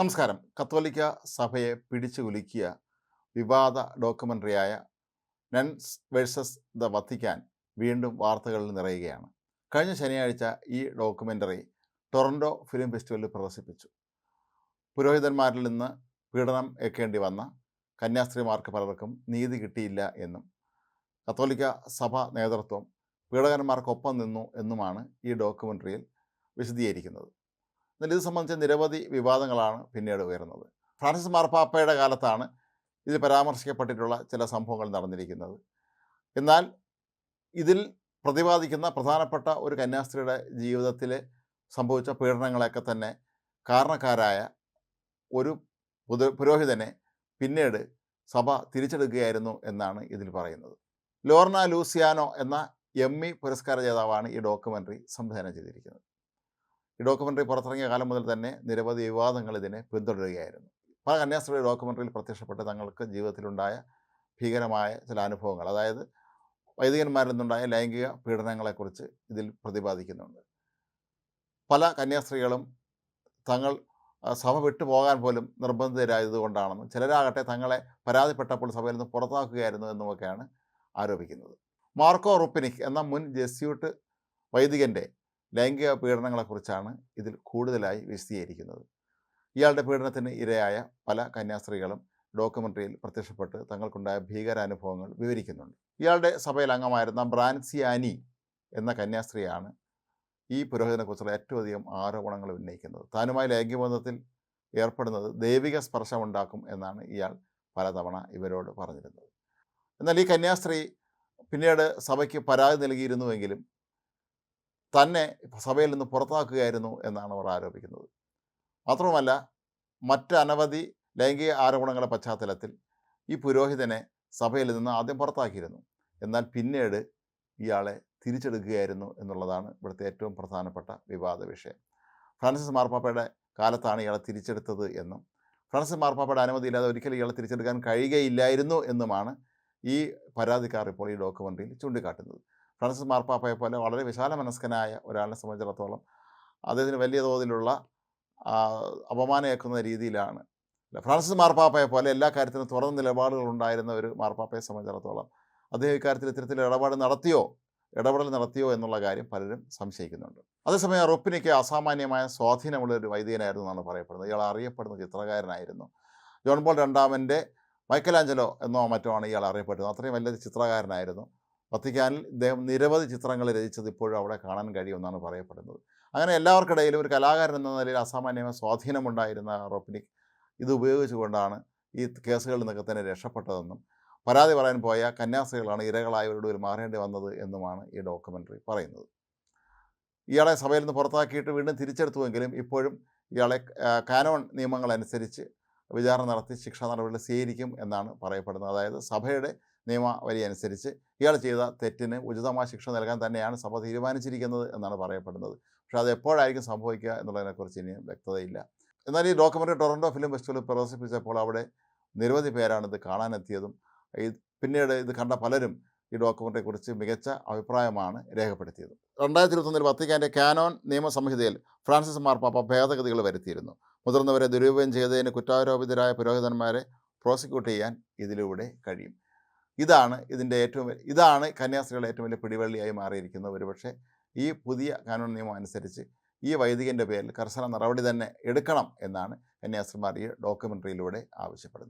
നമസ്കാരം. കത്തോലിക്ക സഭയെ പിടിച്ചു കുലുക്കിയ വിവാദ ഡോക്യുമെന്ററിയായ നൻസ് വേഴ്സസ് ദ വത്തിക്കാൻ വീണ്ടും വാർത്തകളിൽ നിറയുകയാണ്. കഴിഞ്ഞ ശനിയാഴ്ച ഈ ഡോക്യുമെന്ററി ടൊറൻഡോ ഫിലിം ഫെസ്റ്റിവലിൽ പ്രദർശിപ്പിച്ചു. പുരോഹിതന്മാരിൽ നിന്ന് പീഡനം ഏൽക്കേണ്ടി വന്ന കന്യാസ്ത്രീമാർക്ക് പലർക്കും നീതി കിട്ടിയില്ല എന്നും കത്തോലിക്ക സഭ നേതൃത്വം പീഡകന്മാർക്കൊപ്പം നിന്നു എന്നുമാണ് ഈ ഡോക്യുമെന്ററിയിൽ വിശദീകരിക്കുന്നത്. എന്നാൽ ഇത് സംബന്ധിച്ച നിരവധി വിവാദങ്ങളാണ് പിന്നീട് ഉയർന്നത്. ഫ്രാൻസിസ് മാർപ്പാപ്പയുടെ കാലത്താണ് ഇത് പരാമർശിക്കപ്പെട്ടിട്ടുള്ള ചില സംഭവങ്ങൾ നടന്നിരിക്കുന്നത്. എന്നാൽ ഇതിൽ പ്രതിപാദിക്കുന്ന പ്രധാനപ്പെട്ട ഒരു കന്യാസ്ത്രീയുടെ ജീവിതത്തിൽ സംഭവിച്ച പീഡനങ്ങളെയൊക്കെ തന്നെ കാരണക്കാരായ ഒരു പുതു പുരോഹിതനെ പിന്നീട് സഭ തിരിച്ചെടുക്കുകയായിരുന്നു എന്നാണ് ഇതിൽ പറയുന്നത്. ലോർണ ലൂസിയാനോ എന്ന എം ഇ പുരസ്കാര ജേതാവാണ് ഈ ഡോക്യുമെന്ററി സംവിധാനം ചെയ്തിരിക്കുന്നത്. ഈ ഡോക്യുമെന്ററി പുറത്തിറങ്ങിയ കാലം മുതൽ തന്നെ നിരവധി വിവാദങ്ങൾ ഇതിനെ പിന്തുടരുകയായിരുന്നു. പല കന്യാസ്ത്രീയുടെ ഡോക്യുമെന്ററിയിൽ പ്രത്യക്ഷപ്പെട്ട് തങ്ങൾക്ക് ജീവിതത്തിലുണ്ടായ ഭീകരമായ ചില അനുഭവങ്ങൾ അതായത് വൈദികന്മാരിൽ നിന്നുണ്ടായ ലൈംഗിക പീഡനങ്ങളെക്കുറിച്ച് ഇതിൽ പ്രതിപാദിക്കുന്നുണ്ട്. പല കന്യാസ്ത്രീകളും തങ്ങൾ സഭ വിട്ടു പോകാൻ പോലും നിർബന്ധിതരായതുകൊണ്ടാണെന്നും ചിലരാകട്ടെ തങ്ങളെ പരാതിപ്പെട്ടപ്പോൾ സഭയിൽ നിന്ന് പുറത്താക്കുകയായിരുന്നു എന്നുമൊക്കെയാണ് ആരോപിക്കുന്നത്. മാർക്കോ റുപ്പിനിക് എന്ന മുൻ ജെസ്യൂട്ട് വൈദികന്റെ ലൈംഗിക പീഡനങ്ങളെക്കുറിച്ചാണ് ഇതിൽ കൂടുതലായി വിശദീകരിക്കുന്നത്. ഇയാളുടെ പീഡനത്തിന് ഇരയായ പല കന്യാസ്ത്രീകളും ഡോക്യുമെന്ററിയിൽ പ്രത്യക്ഷപ്പെട്ട് തങ്ങൾക്കുണ്ടായ ഭീകരാനുഭവങ്ങൾ വിവരിക്കുന്നുണ്ട്. ഇയാളുടെ സഭയിൽ അംഗമായിരുന്ന ബ്രാൻസിയാനി എന്ന കന്യാസ്ത്രീയാണ് ഈ പുരോഹിതനെക്കുറിച്ചുള്ള ഏറ്റവും അധികം ആരോപണങ്ങൾ ഉന്നയിക്കുന്നത്. താനുമായി ലൈംഗികബന്ധത്തിൽ ഏർപ്പെടുന്നത് ദൈവിക സ്പർശമുണ്ടാക്കും എന്നാണ് ഇയാൾ പലതവണ ഇവരോട് പറഞ്ഞിരുന്നത്. എന്നാൽ ഈ കന്യാസ്ത്രീ പിന്നീട് സഭയ്ക്ക് പരാതി നൽകിയിരുന്നുവെങ്കിലും തന്നെ സഭയിൽ നിന്ന് പുറത്താക്കുകയായിരുന്നു എന്നാണ് അവർ ആരോപിക്കുന്നത്. മാത്രവുമല്ല മറ്റനവധി ലൈംഗിക ആരോപണങ്ങളുടെ പശ്ചാത്തലത്തിൽ ഈ പുരോഹിതനെ സഭയിൽ നിന്ന് ആദ്യം പുറത്താക്കിയിരുന്നു. എന്നാൽ പിന്നീട് ഇയാളെ തിരിച്ചെടുക്കുകയായിരുന്നു എന്നുള്ളതാണ് ഇവിടുത്തെ ഏറ്റവും പ്രധാനപ്പെട്ട വിവാദ വിഷയം. ഫ്രാൻസിസ് മാർപ്പാപ്പയുടെ കാലത്താണ് ഇയാളെ തിരിച്ചെടുത്തത് എന്നും ഫ്രാൻസിസ് മാർപ്പാപ്പയുടെ അനുമതിയില്ലാതെ ഒരിക്കലും ഇയാളെ തിരിച്ചെടുക്കാൻ കഴിയുകയില്ലായിരുന്നു എന്നുമാണ് ഈ പരാതിക്കാർ ഇപ്പോൾ ഈ ഡോക്യുമെന്ററിയിൽ ചൂണ്ടിക്കാട്ടുന്നത്. ഫ്രാൻസിസ് മാർപ്പാപ്പയെ പോലെ വളരെ വിശാല മനസ്കനായ ഒരാളിനെ സംബന്ധിച്ചിടത്തോളം അദ്ദേഹത്തിന് വലിയ തോതിലുള്ള അപമാനമേക്കുന്ന രീതിയിലാണ്. ഫ്രാൻസിസ് മാർപ്പാപ്പയെ പോലെ എല്ലാ കാര്യത്തിനും തുറന്ന നിലപാടുകൾ ഉണ്ടായിരുന്ന ഒരു മാർപ്പാപ്പയെ സംബന്ധിച്ചിടത്തോളം അദ്ദേഹം ഇക്കാര്യത്തിൽ ഇത്തരത്തിൽ ഇടപാട് നടത്തിയോ ഇടപെടൽ നടത്തിയോ എന്നുള്ള കാര്യം പലരും സംശയിക്കുന്നുണ്ട്. അതേസമയം റൊപ്പിനിക്ക് അസാമാന്യമായ സ്വാധീനമുള്ള ഒരു വൈദികനായിരുന്നു എന്നാണ് പറയപ്പെടുന്നത്. ഇയാൾ അറിയപ്പെടുന്ന ചിത്രകാരനായിരുന്നു. ജോൺ പോൾ രണ്ടാമന്റെ മൈക്കലാഞ്ചലോ എന്നോ മറ്റോ ആണ് ഇയാൾ അറിയപ്പെടുന്നത്. അത്രയും വലിയ ചിത്രകാരനായിരുന്നു. വത്തിക്കാനിൽ ഇദ്ദേഹം നിരവധി ചിത്രങ്ങൾ രചിച്ചത് ഇപ്പോഴും അവിടെ കാണാൻ കഴിയുമെന്നാണ് പറയപ്പെടുന്നത്. അങ്ങനെ എല്ലാവർക്കിടയിലും ഒരു കലാകാരൻ എന്ന നിലയിൽ അസാമാന്യമായ സ്വാധീനമുണ്ടായിരുന്ന റൊപ്പിനിക് ഇത് ഉപയോഗിച്ചുകൊണ്ടാണ് ഈ കേസുകളിൽ നിന്നൊക്കെ തന്നെ രക്ഷപ്പെട്ടതെന്നും പരാതി പറയാൻ പോയ കന്യാസ്ത്രീകളാണ് ഇരകളായവരുടെ ഒരു മാറേണ്ടി വന്നത് എന്നുമാണ് ഈ ഡോക്യുമെന്ററി പറയുന്നത്. ഇയാളെ സഭയിൽ നിന്ന് പുറത്താക്കിയിട്ട് വീണ്ടും തിരിച്ചെടുത്തുവെങ്കിലും ഇപ്പോഴും ഇയാളെ കാനോൺ നിയമങ്ങളനുസരിച്ച് വിചാരണ നടത്തി ശിക്ഷാ നടപടികൾ സ്വീകരിക്കും എന്നാണ് പറയപ്പെടുന്നത്. അതായത് സഭയുടെ നിയമവരി അനുസരിച്ച് ഇയാൾ ചെയ്ത തെറ്റിന് ഉചിതമായ ശിക്ഷ നൽകാൻ തന്നെയാണ് സഭ തീരുമാനിച്ചിരിക്കുന്നത് എന്നാണ് പറയപ്പെടുന്നത്. പക്ഷേ അത് എപ്പോഴായിരിക്കും സംഭവിക്കുക എന്നുള്ളതിനെക്കുറിച്ച് ഇനിയും വ്യക്തതയില്ല. എന്നാൽ ഈ ഡോക്യുമെന്ററി ടൊറൻഡോ ഫിലിം ഫെസ്റ്റിവൽ പ്രദർശിപ്പിച്ചപ്പോൾ അവിടെ നിരവധി പേരാണ് ഇത് കാണാനെത്തിയതും പിന്നീട് ഇത് കണ്ട പലരും ഈ ഡോക്യുമെന്ററിയെക്കുറിച്ച് മികച്ച അഭിപ്രായമാണ് രേഖപ്പെടുത്തിയത്. രണ്ടായിരത്തി ഇരുപത്തൊന്നിൽ വത്തിക്കാന്റെ കാനോൻ നിയമസംഹിതയിൽ ഫ്രാൻസിസ് മാർപ്പാപ്പ ഭേദഗതികൾ വരുത്തിയിരുന്നു. മുതിർന്നവരെ ദുരുപയോഗം ചെയ്തതിന് കുറ്റാരോപിതരായ പുരോഹിതന്മാരെ പ്രോസിക്യൂട്ട് ചെയ്യാൻ ഇതിലൂടെ കഴിയും. ഇതാണ് ഇതിന്റെ ഏറ്റവും ഇതാണ് കന്യാസ്ത്രീകളുടെ ഏറ്റവും വലിയ പിടിവള്ളിയായി മാറിയിരിക്കുന്നത്. ഒരുപക്ഷെ ഈ പുതിയ കാനൂൺ നിയമം അനുസരിച്ച് ഈ വൈദികന്റെ പേരിൽ കർശന നടപടി തന്നെ എടുക്കണം എന്നാണ് കന്യാസ്ത്രീമാർ ഈ ഡോക്യുമെന്ററിയിലൂടെ ആവശ്യപ്പെടുന്നത്.